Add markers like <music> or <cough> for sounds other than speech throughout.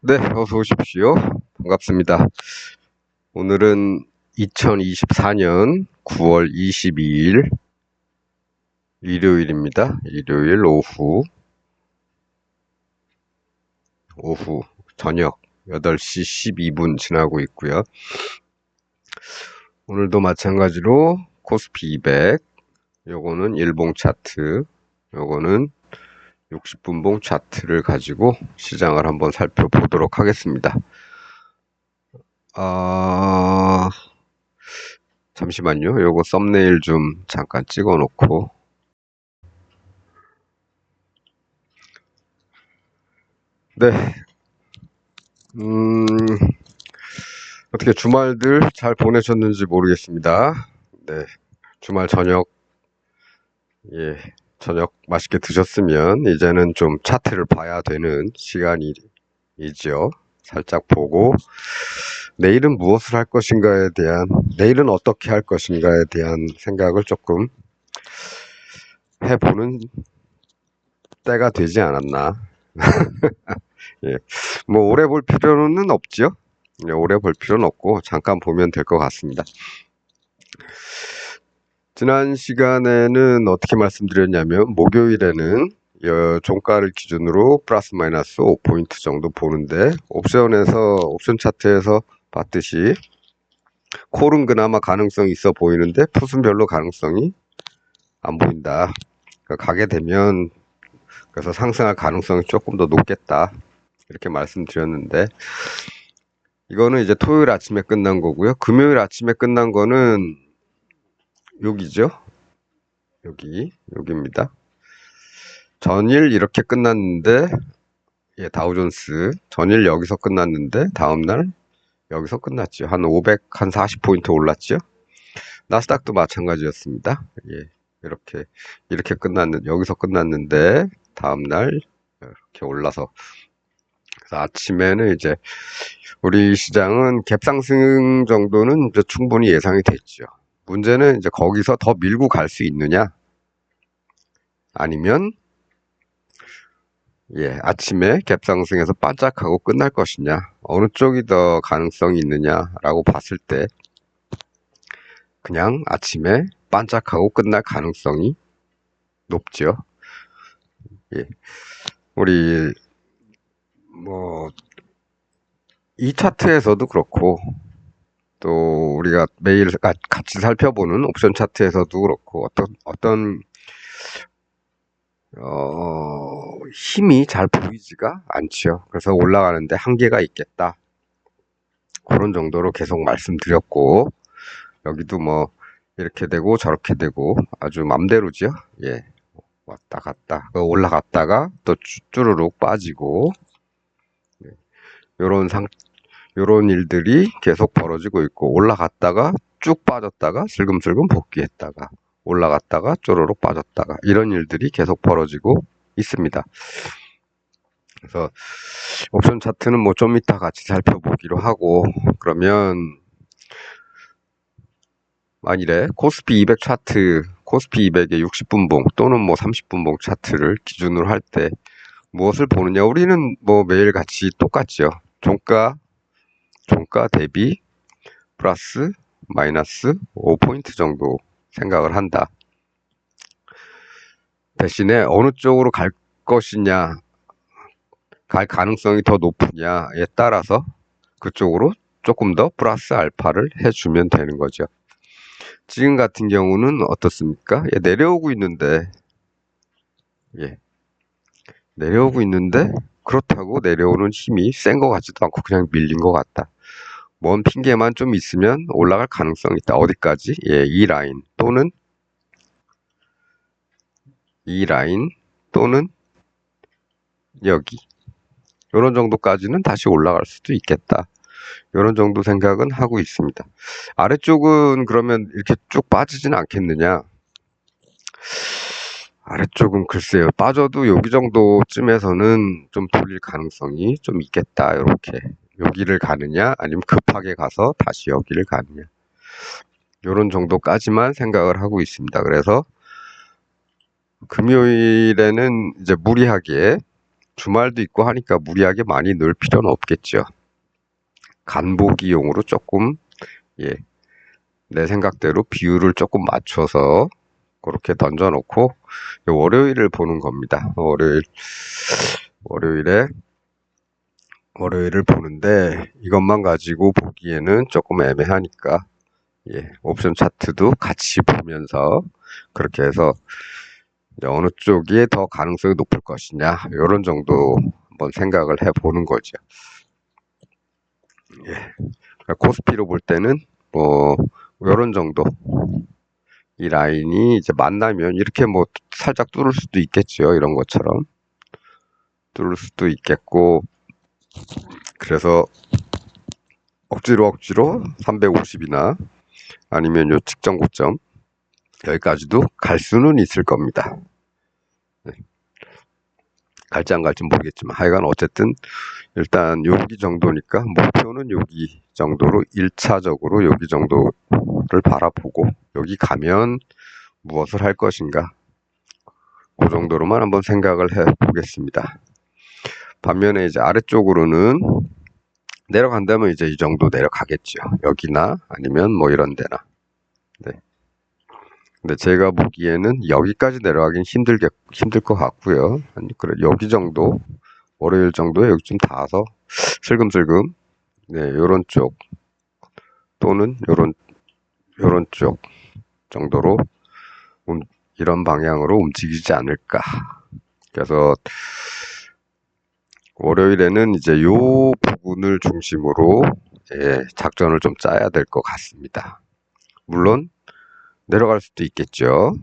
네, 어서 오십시오. 반갑습니다. 오늘은 2024년 9월 22일 일요일입니다. 일요일 오후 오후 저녁 8시 12분 지나고 있고요. 오늘도 마찬가지로 코스피 200 요거는 일봉 차트 요거는 60분봉 차트를 가지고 시장을 한번 살펴보도록 하겠습니다. 아, 잠시만요. 요거 썸네일 좀 잠깐 찍어 놓고. 네. 음, 어떻게 주말들 잘 보내셨는지 모르겠습니다. 네. 주말 저녁, 예, 저녁 맛있게 드셨으면 이제는 좀 차트를 봐야 되는 시간이죠. 살짝 보고 내일은 무엇을 할 것인가에 대한 내일은 어떻게 할 것인가에 대한 생각을 조금 해보는 때가 되지 않았나. <laughs> 예. 뭐 오래 볼 필요는 없죠. 예, 오래 볼 필요는 없고 잠깐 보면 될 것 같습니다. 지난 시간에는 어떻게 말씀드렸냐면 목요일에는 여- 종가를 기준으로 플러스 마이너스 5포인트 정도 보는데 옵션에서 옵션 차트에서 봤듯이 콜은 그나마 가능성이 있어 보이는데 풋은 별로 가능성이 안 보인다. 그러니까 가게 되면 그래서 상승할 가능성이 조금 더 높겠다. 이렇게 말씀드렸는데 이거는 이제 토요일 아침에 끝난 거고요. 금요일 아침에 끝난 거는 여기죠. 여기, 여기입니다. 전일 이렇게 끝났는데, 예, 다우존스. 전일 여기서 끝났는데, 다음날 여기서 끝났죠. 한 500, 한 40포인트 올랐죠. 나스닥도 마찬가지였습니다. 예, 이렇게, 이렇게 끝났는, 여기서 끝났는데, 다음날 이렇게 올라서. 아침에는 이제, 우리 시장은 갭상승 정도는 충분히 예상이 됐죠. 문제는 이제 거기서 더 밀고 갈 수 있느냐? 아니면, 예, 아침에 갭상승에서 반짝하고 끝날 것이냐? 어느 쪽이 더 가능성이 있느냐라고 봤을 때, 그냥 아침에 반짝하고 끝날 가능성이 높죠. 예. 우리, 뭐, 이 차트에서도 그렇고, 또 우리가 매일 가- 같이 살펴보는 옵션 차트에서도 그렇고 어떤 어떤 어, 힘이 잘 보이지가 않죠. 그래서 올라가는데 한계가 있겠다. 그런 정도로 계속 말씀드렸고 여기도 뭐 이렇게 되고 저렇게 되고 아주 맘대로죠. 예. 왔다 갔다 그 올라갔다가 또 쭈- 쭈루룩 빠지고 요런 상 요런 일들이 계속 벌어지고 있고 올라갔다가 쭉 빠졌다가 슬금슬금 복귀했다가 올라갔다가 쪼르륵 빠졌다가 이런 일들이 계속 벌어지고 있습니다. 그래서 옵션 차트는 뭐 좀 이따 같이 살펴보기로 하고 그러면 만일에 코스피 200 차트 코스피 200의 60분봉 또는 뭐 30분봉 차트를 기준으로 할 때 무엇을 보느냐 우리는 뭐 매일 같이 똑같죠. 종가 종가 대비 플러스 마이너스 5포인트 정도 생각을 한다. 대신에 어느 쪽으로 갈 것이냐, 갈 가능성이 더 높으냐에 따라서 그쪽으로 조금 더 플러스 알파를 해주면 되는 거죠. 지금 같은 경우는 어떻습니까? 예, 내려오고 있는데, 예, 내려오고 있는데, 그렇다고 내려오는 힘이 센 것 같지도 않고 그냥 밀린 것 같다. 뭔 핑계만 좀 있으면 올라갈 가능성이 있다. 어디까지? 예, 이 라인 또는 이 라인 또는 여기. 이런 정도까지는 다시 올라갈 수도 있겠다. 이런 정도 생각은 하고 있습니다. 아래쪽은 그러면 이렇게 쭉 빠지진 않겠느냐? 아래쪽은 글쎄요. 빠져도 여기 정도쯤에서는 좀 돌릴 가능성이 좀 있겠다. 이렇게. 여기를 가느냐, 아니면 급하게 가서 다시 여기를 가느냐. 요런 정도까지만 생각을 하고 있습니다. 그래서 금요일에는 이제 무리하게 주말도 있고 하니까 무리하게 많이 넣을 필요는 없겠죠. 간보기용으로 조금 예, 내 생각대로 비율을 조금 맞춰서 그렇게 던져놓고 월요일을 보는 겁니다. 월요일 월요일에 월요일을 보는데 이것만 가지고 보기에는 조금 애매하니까 예, 옵션 차트도 같이 보면서 그렇게 해서 어느 쪽이 더 가능성이 높을 것이냐 이런 정도 한번 생각을 해보는 거죠. 예, 그러니까 코스피로 볼 때는 뭐 이런 정도. 이 라인이 이제 만나면 이렇게 뭐 살짝 뚫을 수도 있겠죠 이런 것처럼. 뚫을 수도 있겠고 그래서 억지로 억지로 350이나 아니면 요 직전 고점 여기까지도 갈 수는 있을 겁니다. 네. 갈지 안 갈지 모르겠지만 하여간 어쨌든 일단 여기 정도니까 목표는 여기 정도로 1차적으로 여기 정도를 바라보고 여기 가면 무엇을 할 것인가 그 정도로만 한번 생각을 해 보겠습니다. 반면에 이제 아래쪽으로는 내려간다면 이제 이 정도 내려가겠죠. 여기나 아니면 뭐 이런 데나. 네. 근데 제가 보기에는 여기까지 내려가긴 힘들겠, 힘들 것 같고요. 아니, 그래, 여기 정도, 월요일 정도에 여기 좀 닿아서 슬금슬금, 네, 요런 쪽, 또는 요런, 요런 쪽 정도로, 음, 이런 방향으로 움직이지 않을까. 그래서, 월요일에는 이제 요 부분을 중심으로 예, 작전을 좀 짜야 될 것 같습니다. 물론 내려갈 수도 있겠죠.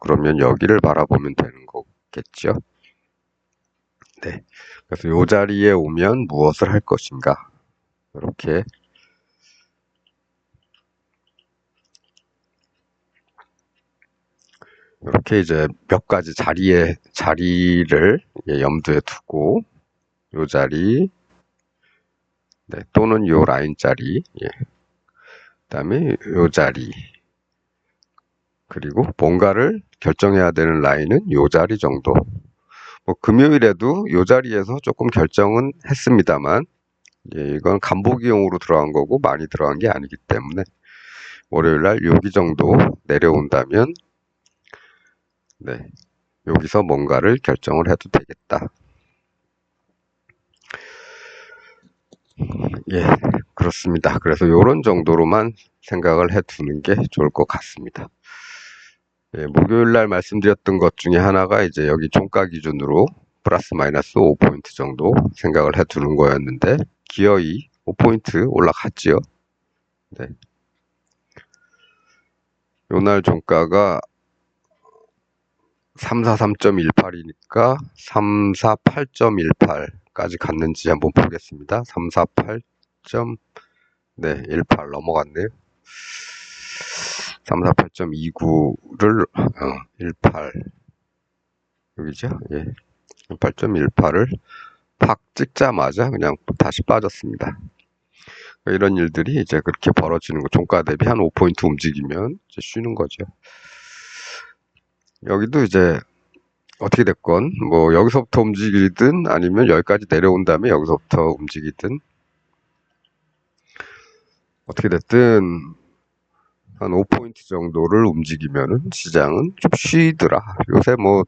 그러면 여기를 바라보면 되는 거겠죠. 네. 그래서 요 자리에 오면 무엇을 할 것인가. 이렇게 이렇게 이제 몇 가지 자리에 자리를 예, 염두에 두고 요 자리 네, 또는 요 라인 자리 예. 그다음에 요 자리 그리고 뭔가를 결정해야 되는 라인은 요 자리 정도 뭐 금요일에도 요 자리에서 조금 결정은 했습니다만 예, 이건 간보기용으로 들어간 거고 많이 들어간 게 아니기 때문에 월요일 날 여기 정도 내려온다면 네, 여기서 뭔가를 결정을 해도 되겠다. 예, 그렇습니다. 그래서 이런 정도로만 생각을 해 두는 게 좋을 것 같습니다. 예, 목요일 날 말씀드렸던 것 중에 하나가 이제 여기 종가 기준으로 플러스 마이너스 5포인트 정도 생각을 해 두는 거였는데 기어이 5포인트 올라갔지요. 네. 요날 종가가 343.18이니까 348.18까지 갔는지 한번 보겠습니다. 348. 네, 18 넘어갔네요. 348.29를 어, 18 여기죠? 예. 8.18을 팍 찍자마자 그냥 다시 빠졌습니다. 이런 일들이 이제 그렇게 벌어지는 거 종가 대비 한 5포인트 움직이면 이제 쉬는 거죠. 여기도 이제 어떻게 됐건 뭐 여기서부터 움직이든 아니면 여기까지 내려온 다음에 여기서부터 움직이든 어떻게 됐든 한 5포인트 정도를 움직이면은 시장은 좀 쉬더라. 요새 뭐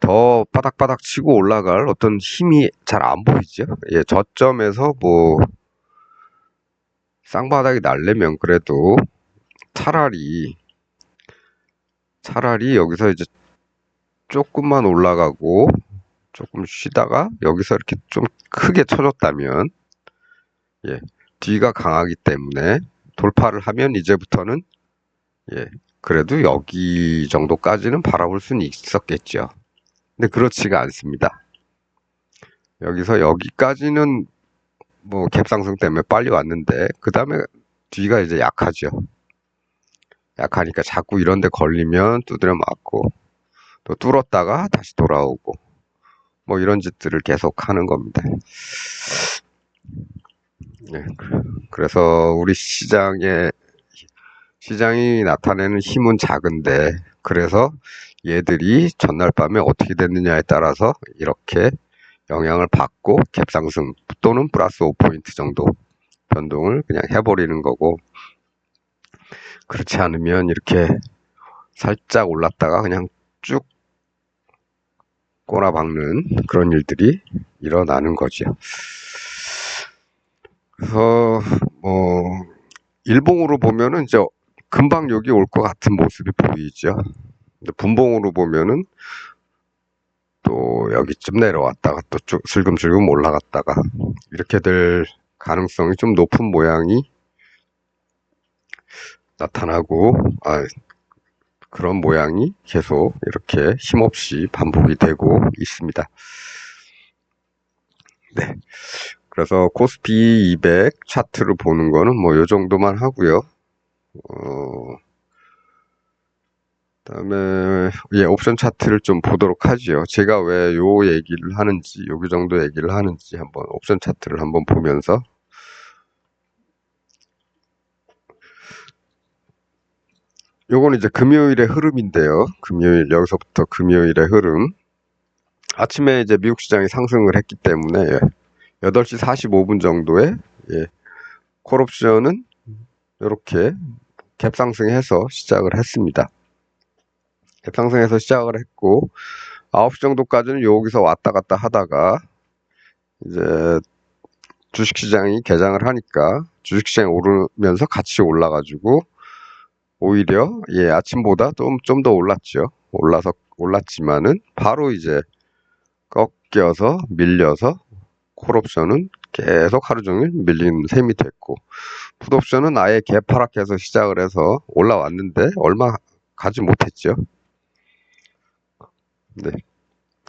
더 바닥바닥 치고 올라갈 어떤 힘이 잘 안 보이죠. 예, 저점에서 뭐 쌍바닥이 날려면 그래도 차라리 차라리 여기서 이제 조금만 올라가고 조금 쉬다가 여기서 이렇게 좀 크게 쳐줬다면 예, 뒤가 강하기 때문에 돌파를 하면 이제부터는 예, 그래도 여기 정도까지는 바라볼 수는 있었겠죠. 근데 그렇지가 않습니다. 여기서 여기까지는 뭐 갭상승 때문에 빨리 왔는데 그 다음에 뒤가 이제 약하죠. 약하니까 자꾸 이런 데 걸리면 두드려 맞고 또 뚫었다가 다시 돌아오고 뭐 이런 짓들을 계속 하는 겁니다. 네, 그래서 우리 시장에 시장이 나타내는 힘은 작은데 그래서 얘들이 전날 밤에 어떻게 됐느냐에 따라서 이렇게 영향을 받고 갭 상승 또는 플러스 5포인트 정도 변동을 그냥 해버리는 거고 그렇지 않으면 이렇게 살짝 올랐다가 그냥 쭉 꼬라박는 그런 일들이 일어나는 거죠. 그래서 뭐 일봉으로 보면은 이제 금방 여기 올 것 같은 모습이 보이죠. 근데 분봉으로 보면은 또 여기쯤 내려왔다가 또쭉 슬금슬금 올라갔다가 이렇게 될 가능성이 좀 높은 모양이 나타나고 아, 그런 모양이 계속 이렇게 힘없이 반복이 되고 있습니다. 네. 그래서 코스피 200 차트를 보는 거는 뭐 요 정도만 하고요. 어, 그다음에 예, 옵션 차트를 좀 보도록 하지요. 제가 왜 요 얘기를 하는지, 여기 정도 얘기를 하는지 한번 옵션 차트를 한번 보면서 요거는 이제 금요일의 흐름인데요. 금요일 여기서부터 금요일의 흐름. 아침에 이제 미국 시장이 상승을 했기 때문에 예, 8시 45분 정도에 예, 콜옵션은 이렇게 갭 상승해서 시작을 했습니다. 갭 상승해서 시작을 했고 9시 정도까지는 여기서 왔다 갔다 하다가 이제 주식시장이 개장을 하니까 주식시장이 오르면서 같이 올라가지고 오히려 예 아침보다 좀 좀 더 올랐죠. 올라서 올랐지만은 바로 이제 꺾여서 밀려서 콜옵션은 계속 하루 종일 밀리는 셈이 됐고 풋옵션은 아예 개파락해서 시작을 해서 올라왔는데 얼마 가지 못했죠. 네.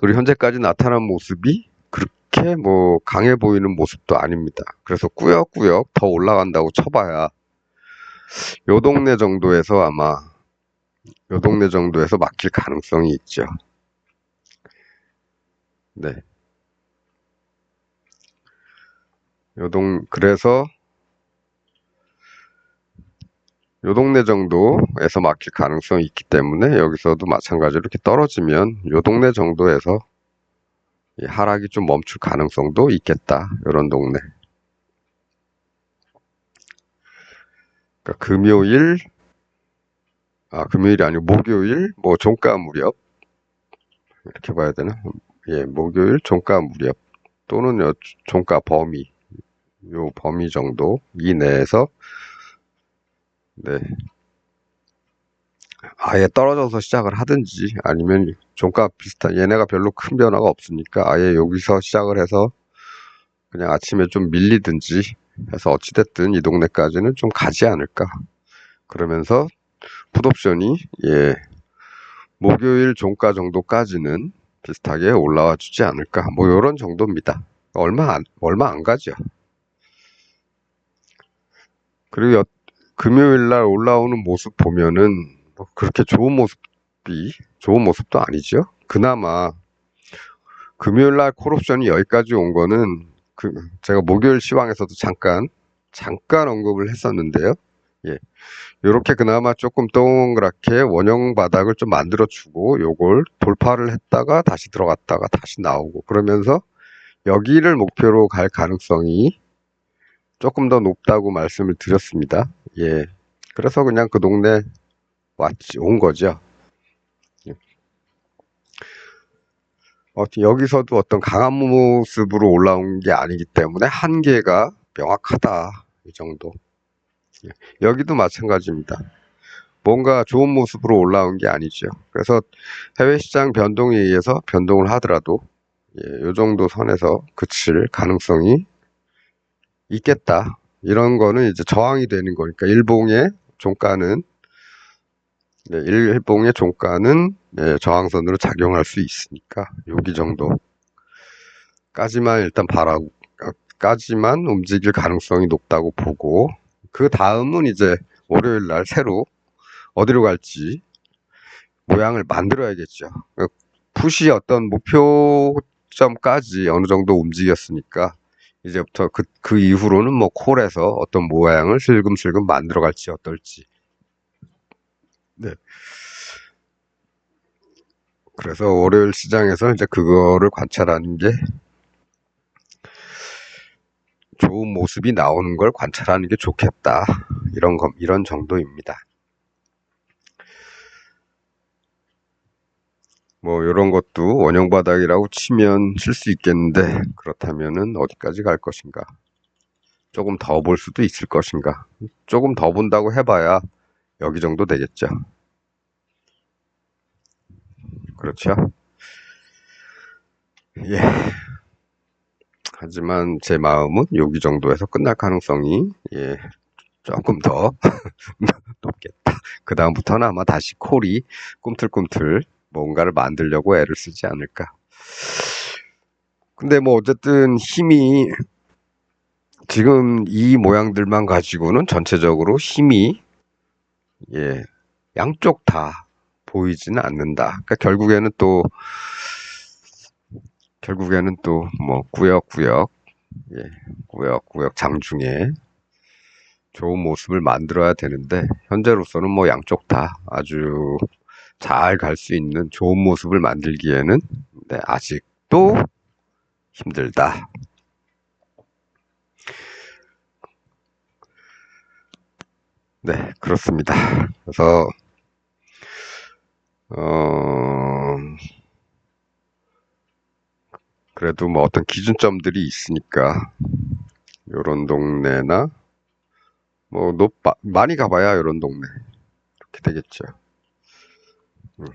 그리고 현재까지 나타난 모습이 그렇게 뭐 강해 보이는 모습도 아닙니다. 그래서 꾸역꾸역 더 올라간다고 쳐봐야 요 동네 정도에서 아마 요 동네 정도에서 막힐 가능성이 있죠. 네. 요동 그래서 요 동네 정도에서 막힐 가능성이 있기 때문에 여기서도 마찬가지로 이렇게 떨어지면 요 동네 정도에서 이 하락이 좀 멈출 가능성도 있겠다. 요런 동네. 그러니까 금요일 아 금요일이 아니고 목요일 뭐 종가 무렵 이렇게 봐야 되나? 예, 목요일 종가 무렵 또는 요 종가 범위 요 범위 정도 이내에서 네 아예 떨어져서 시작을 하든지 아니면 종가 비슷한 얘네가 별로 큰 변화가 없으니까 아예 여기서 시작을 해서 그냥 아침에 좀 밀리든지 해서 어찌됐든 이 동네까지는 좀 가지 않을까. 그러면서 풋옵션이 예 목요일 종가 정도까지는 비슷하게 올라와 주지 않을까. 뭐 요런 정도입니다. 얼마 안 얼마 안 가죠. 그리고 여- 금요일 날 올라오는 모습 보면은 뭐 그렇게 좋은 모습이 좋은 모습도 아니죠. 그나마 금요일 날 콜옵션이 여기까지 온 거는 그 제가 목요일 시황에서도 잠깐 잠깐 언급을 했었는데요. 예. 요렇게 그나마 조금 동그랗게 원형 바닥을 좀 만들어 주고 요걸 돌파를 했다가 다시 들어갔다가 다시 나오고 그러면서 여기를 목표로 갈 가능성이 조금 더 높다고 말씀을 드렸습니다. 예. 그래서 그냥 그 동네 왔지, 온 거죠. 어, 여기서도 어떤 강한 모습으로 올라온 게 아니기 때문에 한계가 명확하다. 이 정도. 예. 여기도 마찬가지입니다. 뭔가 좋은 모습으로 올라온 게 아니죠. 그래서 해외 시장 변동에 의해서 변동을 하더라도 예, 요 정도 선에서 그칠 가능성이 있겠다. 이런 거는 이제 저항이 되는 거니까 일봉의 종가는 네, 일봉의 종가는 네, 저항선으로 작용할 수 있으니까 여기 정도까지만 일단 바라고 까지만 움직일 가능성이 높다고 보고 그 다음은 이제 월요일 날 새로 어디로 갈지 모양을 만들어야겠죠. 푸시 어떤 목표점까지 어느 정도 움직였으니까 이제부터 그, 그 이후로는 뭐 콜에서 어떤 모양을 슬금슬금 만들어 갈지 어떨지. 네. 그래서 월요일 시장에서 이제 그거를 관찰하는 게 좋은 모습이 나오는 걸 관찰하는 게 좋겠다. 이런 거, 이런 정도입니다. 뭐, 요런 것도 원형 바닥이라고 치면 칠 수 있겠는데, 그렇다면은 어디까지 갈 것인가? 조금 더 볼 수도 있을 것인가? 조금 더 본다고 해봐야 여기 정도 되겠죠. 그렇죠? 예. 하지만 제 마음은 여기 정도에서 끝날 가능성이 예, 조금 더 <laughs> 높겠다. 그 다음부터는 아마 다시 콜이 꿈틀꿈틀 뭔가를 만들려고 애를 쓰지 않을까. 근데 뭐 어쨌든 힘이 지금 이 모양들만 가지고는 전체적으로 힘이 예, 양쪽 다 보이지는 않는다. 그러니까 결국에는 또 결국에는 또 뭐 구역구역 예, 구역구역 장중에 좋은 모습을 만들어야 되는데 현재로서는 뭐 양쪽 다 아주 잘 갈 수 있는 좋은 모습을 만들기에는 네, 아직도 힘들다. 네, 그렇습니다. 그래서 어 그래도 뭐 어떤 기준점들이 있으니까 요런 동네나 뭐 높, 많이 가봐야 요런 동네 이렇게 되겠죠. 음.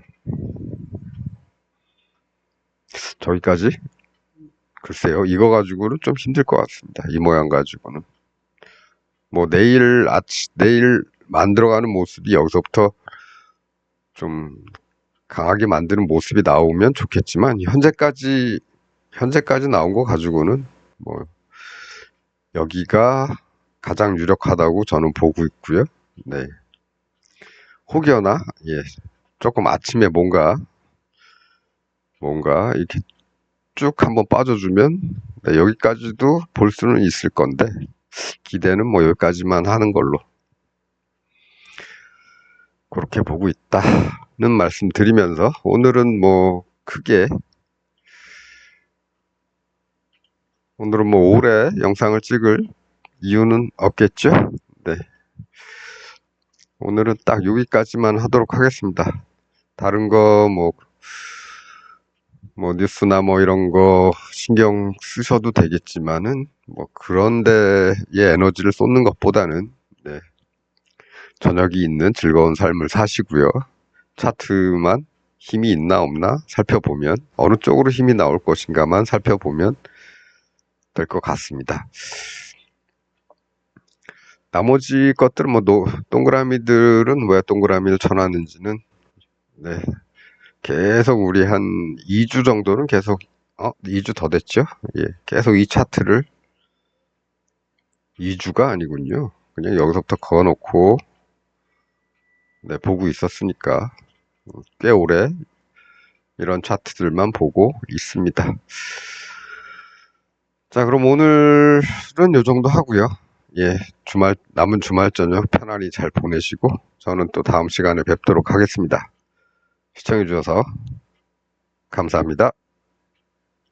저기까지? 글쎄요, 이거 가지고는 좀 힘들 것 같습니다. 이 모양 가지고는. 뭐 내일 아침, 내일 만들어가는 모습이 여기서부터 좀 강하게 만드는 모습이 나오면 좋겠지만, 현재까지, 현재까지 나온 거 가지고는 뭐, 여기가 가장 유력하다고 저는 보고 있고요. 네. 혹여나, 예, 조금 아침에 뭔가, 뭔가 이렇게 쭉 한번 빠져주면 네, 여기까지도 볼 수는 있을 건데 기대는 뭐 여기까지만 하는 걸로 그렇게 보고 있다는 말씀 드리면서 오늘은 뭐 크게 오늘은 뭐 오래 영상을 찍을 이유는 없겠죠? 네. 오늘은 딱 여기까지만 하도록 하겠습니다. 다른 거 뭐, 뭐, 뉴스나 뭐 이런 거 신경 쓰셔도 되겠지만은, 뭐, 그런 데에 에너지를 쏟는 것보다는, 네. 저녁이 있는 즐거운 삶을 사시고요. 차트만 힘이 있나 없나 살펴보면, 어느 쪽으로 힘이 나올 것인가만 살펴보면 될 것 같습니다. 나머지 것들은 뭐 노, 동그라미들은 왜 동그라미를 쳐놨는지는 네 계속 우리 한 2주 정도는 계속 어 2주 더 됐죠? 예 계속 이 차트를 2주가 아니군요. 그냥 여기서부터 그어놓고 네 보고 있었으니까 꽤 오래 이런 차트들만 보고 있습니다. 자 그럼 오늘은 요 정도 하고요. 예, 주말, 남은 주말 저녁 편안히 잘 보내시고, 저는 또 다음 시간에 뵙도록 하겠습니다. 시청해주셔서 감사합니다.